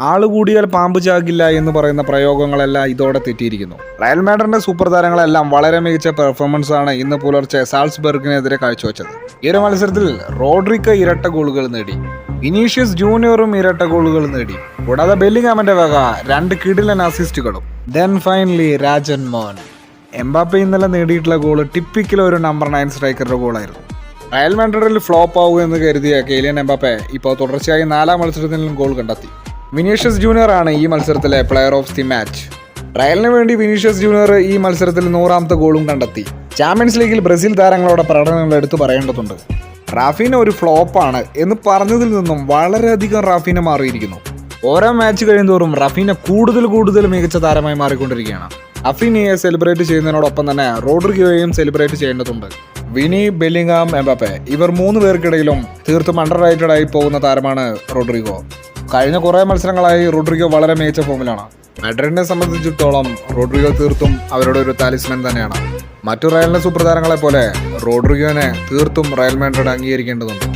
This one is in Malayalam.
ആൾ കൂടിയാൽ പാമ്പ് ചാകില്ല എന്ന് പറയുന്ന പ്രയോഗങ്ങളെല്ലാം ഇതോടെ തെറ്റിയിരിക്കുന്നു. റയൽ മാഡറിന്റെ സൂപ്പർ താരങ്ങളെല്ലാം വളരെ മികച്ച പെർഫോമൻസ് ആണ് ഇന്ന് പുലർച്ചെ സാൾസ്ബർഗിനെതിരെ കാഴ്ചവെച്ചത്. ഈ ഒരു മത്സരത്തിൽ റോഡ്രിക്ക ഇരട്ട ഗോളുകൾ നേടി. ഇനീഷ്യസ് ജൂനിയറും ഇരട്ട ഗോളുകൾ നേടി. കൂടാതെ ബെല്ലിംഗാമന്റെ വക രണ്ട് കിടിലൻ അസിസ്റ്റുകളും ദെൻ ഫൈനലി രാജൻ മോൻ എംബാപ്പെ ഇന്നലെ നേടിയിട്ടുള്ള ഗോൾ ടിപ്പിക്കൽ ഒരു നമ്പർ നയൻ സ്ട്രൈക്കറുടെ ഗോളായിരുന്നു. റയൽ മാഡ്രിഡിൽ ഫ്ലോപ്പ് ആവുക എന്ന് കരുതിയ കെയിലിയൻ എംബാപ്പെ ഇപ്പോൾ തുടർച്ചയായി നാലാം മത്സരത്തിലും ഗോൾ കണ്ടെത്തി. വിനീഷ്യസ് ജൂനിയർ ആണ് ഈ മത്സരത്തിലെ പ്ലെയർ ഓഫ് ദി മാച്ച് റയലിന് വേണ്ടി വിനീഷ്യസ് ജൂനിയർ ഈ മത്സരത്തിൽ നൂറാമത്തെ ഗോളും കണ്ടെത്തി. ചാമ്പ്യൻസ് ലീഗിൽ ബ്രസീൽ താരങ്ങളുടെ പ്രകടനങ്ങൾ എടുത്തു പറയേണ്ടതുണ്ട്. റാഫീന ഒരു ഫ്ലോപ്പാണ് എന്ന് പറഞ്ഞതിൽ നിന്നും വളരെയധികം റാഫീന മാറിയിരിക്കുന്നു. ഓരോ മാച്ച് കഴിയുന്തോറും റഫീന കൂടുതൽ കൂടുതൽ മികച്ച താരമായി മാറിക്കൊണ്ടിരിക്കുകയാണ്. അഫീനയെ സെലിബ്രേറ്റ് ചെയ്യുന്നതിനോടൊപ്പം തന്നെ റോഡ്രിഗോയെയും സെലിബ്രേറ്റ് ചെയ്യേണ്ടതുണ്ട്. വിനി ബെല്ലിംഗാം എംബാപ്പെ ഇവർ മൂന്ന് പേർക്കിടയിലും തീർത്തും അണ്ടർ റൈറ്റഡായി പോകുന്ന താരമാണ് റോഡ്രിഗോ. കഴിഞ്ഞ കുറേ മത്സരങ്ങളായി റോഡ്രിഗോ വളരെ മികച്ച ഫോമിലാണ്. മെഡ്രിഡിനെ സംബന്ധിച്ചിടത്തോളം റോഡ്രിഗോ തീർത്തും അവരുടെ ഒരു താലിസ്മൻ തന്നെയാണ്. മറ്റു റയലിന്റെ സൂപ്രതാരങ്ങളെ പോലെ റോഡ്രിഗോനെ തീർത്തും റയൽ മാഡ്രിഡ് അംഗീകരിക്കേണ്ടതുണ്ട്.